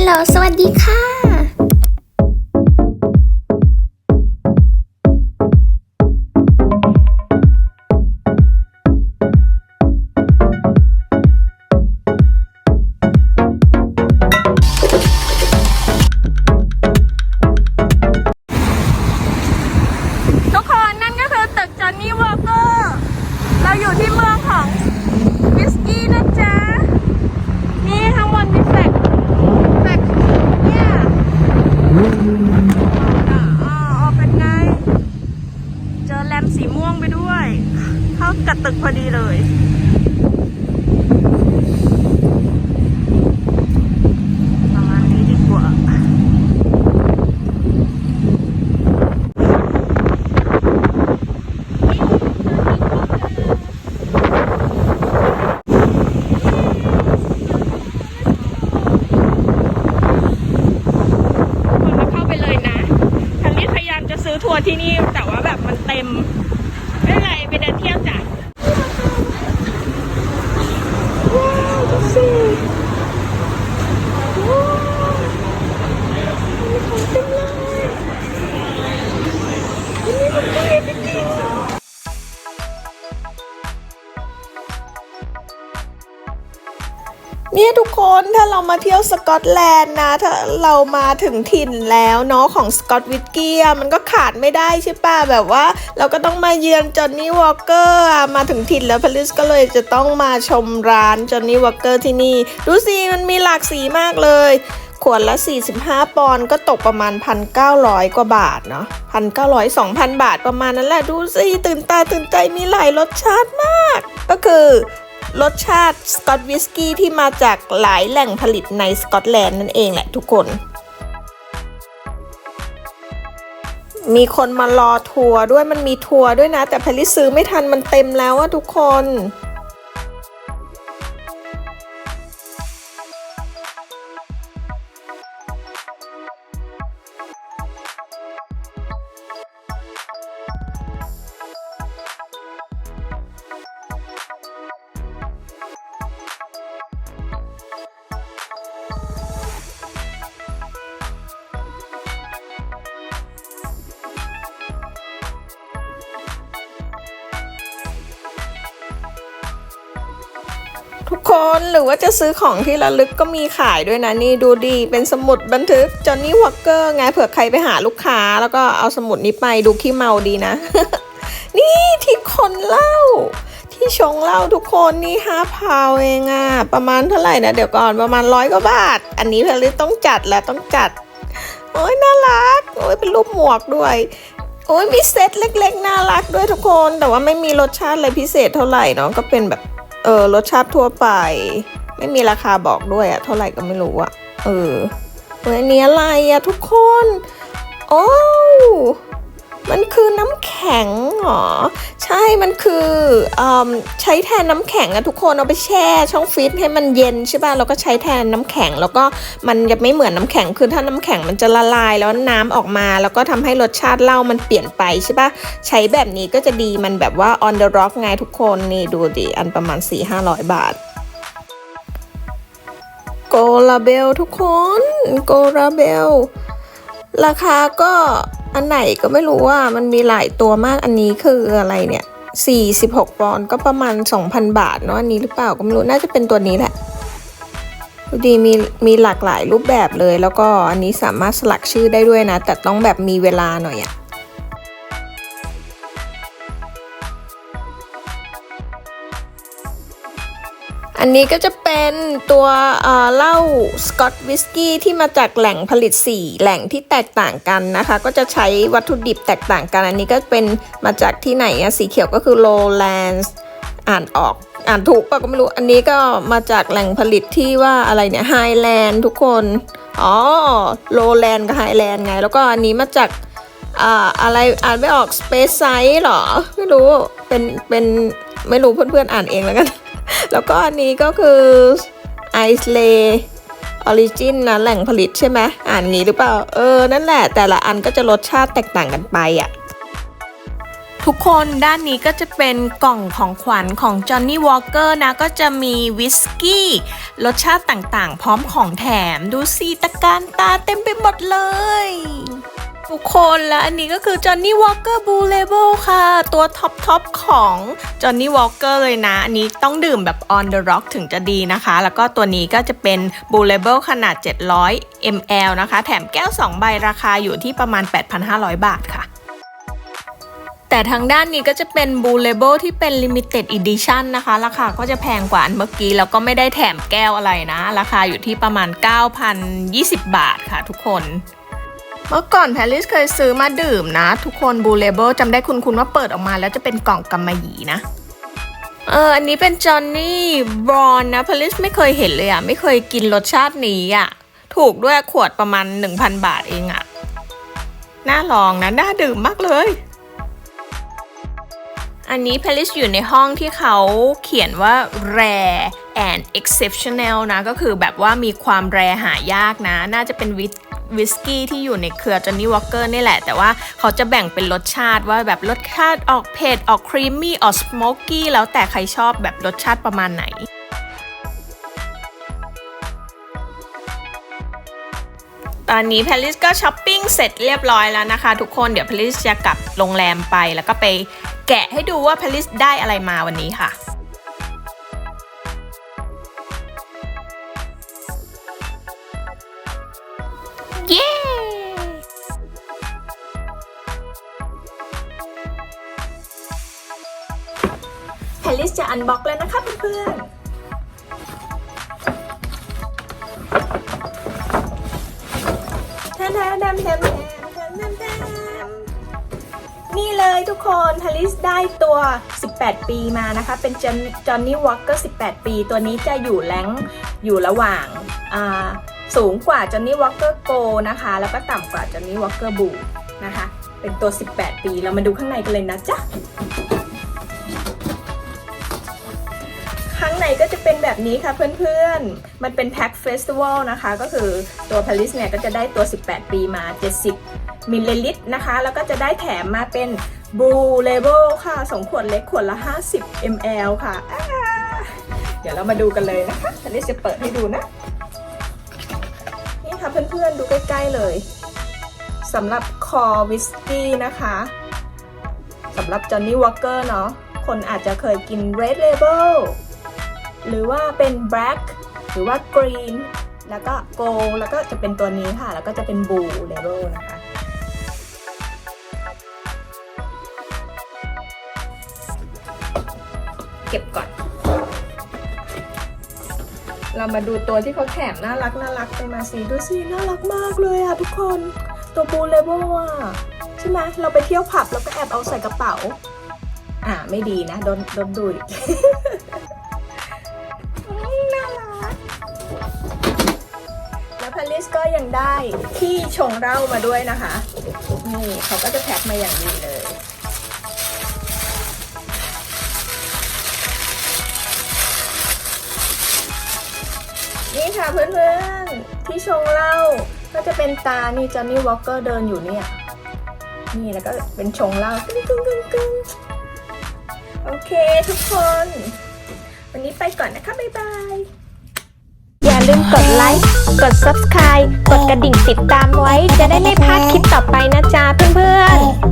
ลโหลสวัสดีค่ะ อ่าอ๋อเป็นไง เจอแรมสีม่วงไปด้วย เข้ากับตึกพอดีเลย ประมาณนี้ดีกว่า คนมาเข้าไปเลยนะทางนี้พยายามจะซื้อทัวร์ที่นี่ แต่ว่าแบบมัน เต็ม เนี่ยทุกคนถ้าเรามาเที่ยวสกอตแลนด์นะถ้าเรามาถึงถิ่นแล้วเนาะของสกอตวิสกี้มันก็ขาดไม่ได้ใช่ป่ะแบบว่า เราก็ต้องมาเยือนจอห์นนี่วอลเกอร์มาถึงถิ่นแล้วพลิสก็เลยจะต้องมาชมร้านจอห์นนี่วอลเกอร์ที่นี่ ดูสิมันมีหลากสีมากเลยขวดละ 45 ปอนด์ก็ตกประมาณ 1,900 กว่าบาทเนาะ1,900 2,000 บาทประมาณนั้นแหละ ดูสิ ตื่นตาตื่นใจมีหลายรสชาติมาก ก็คือ รสชาติสกอตวิสกี้ที่มาจากหลายแหล่งผลิตในสกอตแลนด์นั่นเองแหละทุกคน มีคนมารอทัวร์ด้วยมันมีทัวร์ด้วยนะ แต่แพลิซื้อไม่ทันมันเต็มแล้วอะทุกคน ทุกคนหรือว่าจะซื้อของที่ระลึกก็มีขายด้วยนะนี่ดูดีเป็นสมุดบันทึกจอห์นนี่วอ k เกอร์ไงเผื่อใครไปหาลูกค้า แล้วก็เอาสมุดนี้ไปดูขี้เมาดีนะ นี่ที่คนเล้าที่ชงเล้าทุกคนนี่ห้าพาวเองอะประมาณเท่าไหร่นะเดี๋ยวก่อนประมาณร้อยกว่าบาท อันนี้เพลิต้องจัดแล้วต้องจัดโอ้ยน่ารักโอ้ยเป็นรูปหมวกด้วยโอ้ยมีเซตเล็ก ๆ น่ารักด้วยทุกคน แต่ว่าไม่มีรสชาติอะไรพิเศษเท่าไหร่เนาะก็เป็นแบบ เออรสชาติทั่วไป ไม่มีราคาบอกด้วยอะเท่าไหร่ก็ไม่รู้อะเออเฮ้ยอันนี้อะไรอะทุกคน โอ้ มันคือน้ำแข็งเหรอ ใช่ มันคืออใช้แทนน้ำแข็งอะทุกคนเอาไปแช่ช่องฟรีซให้มันเย็นใช่ป่ะแล้วก็ใช้แทนน้ำแข็ง แล้วก็มันจะไม่เหมือนน้ำแข็งคือถ้าน้ำแข็งมันจะละลายแล้วน้ำออกมา แล้วก็ทำให้รสชาติเหล้ามันเปลี่ยนไปใช่ป่ะใช้แบบนี้ก็จะดีมันแบบว่า on the rock ไงทุกคนนี่ดูดิอันประมาณ 4-500 บาทโกลาเบลทุกคนโกลาเบลราคาก็ อันไหนก็ไม่รู้ว่ามันมีหลายตัวมากอันนี้คืออะไรเนี่ย 46ปอนด์ก็ประมาณ 2,000 บาทเนาะอันนี้หรือเปล่าก็ไม่รู้น่าจะเป็นตัวนี้แหละดูดีมีมีหลากหลายรูปแบบเลย แล้วก็อันนี้สามารถสลักชื่อได้ด้วยนะ แต่ต้องแบบมีเวลาหน่อยอะ อันนี้ก็จะเป็นตัวเหล้าสกอตวิสกี้ที่มาจากแหล่งผลิต 4 แหล่งที่แตกต่างกันนะคะ ก็จะใช้วัตถุดิบแตกต่างกัน อันนี้ก็เป็นมาจากที่ไหนอะสีเขียวก็คือ Lowlands อ่านออกอ่านถูกปะก็ไม่รู้ อันนี้ก็มาจากแหล่งผลิตที่ว่าอะไรเนี่ย Highland ทุกคน อ๋อ Lowland กับ Highland ไง แล้วก็อันนี้มาจากอ่าอะไรอ่านไม่ออก Space Side หรอ ไม่รู้เป็นเป็นไม่รู้เพื่อนๆอ่านเองแล้วกัน แล้วก็อันนี้ก็คือไอซ์เลออริจินนะแหล่งผลิตใช่ไหมอ่านงี้หรือเปล่า เออ นั่นแหละ แต่ละอันก็จะรสชาติแตกต่างกันไปอะ่ะ ทุกคนด้านนี้ก็จะเป็นกล่องของขวัญของ Johnny Walker นะ ก็จะมีวิสกี้ รสชาติต่างๆ พร้อมของแถม ดูสิตะการตาเต็มไปหมดเลย ทุกคนและอันนี้ก็คือ Johnny Walker Blue Label ค่ะ ตัวท็อปท็อปของ Johnny Walker เลยนะ อันนี้ต้องดื่มแบบ on the rock ถึงจะดีนะคะ แล้วก็ตัวนี้ก็จะเป็น Blue Label ขนาด 700 ml นะคะ แถมแก้ว 2 ใบราคาอยู่ที่ประมาณ 8,500 บาทค่ะแต่ทางด้านนี้ก็จะเป็น Blue Label ที่เป็น Limited Edition นะคะ ราคาก็จะแพงกว่าอันเมื่อกี้ แล้วก็ไม่ได้แถมแก้วอะไรนะ ราคาอยู่ที่ประมาณ 9,020 บาทค่ะทุกคน เมื่อก่อนแพร i สเคยซื้อมาดื่มนะ ทุกคน Blue Label จำได้คุณคุณว่าเปิดออกมาแล้วจะเป็นกล่องกำมะหยี่นะ เออ อันนี้เป็นจอห์นนี่บรอนนะพลิสไม่เคยเห็นเลยอะไม่เคยกินรสชาตินี้อะถูกด้วยขวดประมาณ 1,000 บาทเองอะน่าลองนะ น่าดื่มมากเลย อันนี้พลิสอยู่ในห้องที่เขาเขียนว่า rare and exceptional นะ ก็คือแบบว่ามีความแรหายากนะ น่าจะเป็นวิส วิสกี้ที่อยู่ในเครือจอห์นนี่วอ k เกอร์นี่แหละ แต่ว่าเขาจะแบ่งเป็นรสชาติว่าแบบรสชาติออกเผ็ดออกครีมมี่ออกสโมกกี้แล้วแต่ใครชอบแบบรสชาติประมาณไหนตอนนี้แพลิสก็ช้อปปิ้งเสร็จเรียบร้อยแล้วนะคะ ทุกคนเดี๋ยวแพลิสจะกลับโรงแรมไปแล้วก็ไปแกะให้ดูว่าแพลิสได้อะไรมาวันนี้ค่ะ ลลิสจะอันบ็อกแล้วนะคะเพื่อนๆแทนแทมแถมนี่เลยทุกคนทลิสได้ตัว 18 ปีมานะคะ เป็นจอนนี่วอลเกอร์18 ปี ตัวนี้จะอยู่แรงอยู่ระหว่างสูงกว่าจอนนี่วอลเกอร์โกนะคะ แล้วก็ต่ำกว่าจอนนี่วอลเกอร์บูนะคะ เป็นตัว 18 ปี เรามาดูข้างในกันเลยนะจ๊ะ ข้างในก็จะเป็นแบบนี้ค่ะเพื่อนๆ มันเป็นแพ็คเฟสติวัลนะคะ ก็คือตัวพาริสเนี่ยก็จะได้ตัว 18 ปีมา 70 มิลลิลิตรนะคะ แล้วก็จะได้แถมมาเป็น Blue Label ค่ะสองขวดเล็กขวดละ 50 ml ค่ะ เดี๋ยวเรามาดูกันเลยนะคะพาริสจะเปิดให้ดูนะ นี่ค่ะเพื่อนๆ ดูใกล้ๆเลยสำหรับคอวิสกี้นะคะสำหรับจอห์นนี่วอ k เกอร์เนาะคนอาจจะเคยกิน Red Label หรือว่าเป็น black หรือว่า green แล้วก็ gold แล้วก็จะเป็นตัวนี้ค่ะ แล้วก็จะเป็น blue label นะคะเก็บก่อน เรามาดูตัวที่เขาแถมน่ารักน่ารักกันมาสิดูสิน่ารักมากเลยอะทุกคนตัว blue label อะใช่ไหมเราไปเที่ยวผับแล้วก็แอบเอาใส่กระเป๋า อ่าไม่ดีนะโดนโดนดูด สก็ยังได้ที่ชงเหล้ามาด้วยนะคะ นี่เขาก็จะแพ็คมาอย่างดีเลย นี่ค่ะเพื่อนๆ ที่ชงเหล้าก็จะเป็นตา นี่จอนนี่วอ k เกอร์เดินอยู่เนี่ย นี่แล้วก็เป็นชงเหล้ากึ้งกึ้งกึ้งกึ้งโอเคทุกคน วันนี้ไปก่อนนะคะ บ๊ายบาย อย่าลืมกดไลค์ กด subscribe กดกระดิ่งติดตามไว้ จะได้ไม่พลาดคลิปต่อไปนะจ๊ะเพื่อนๆ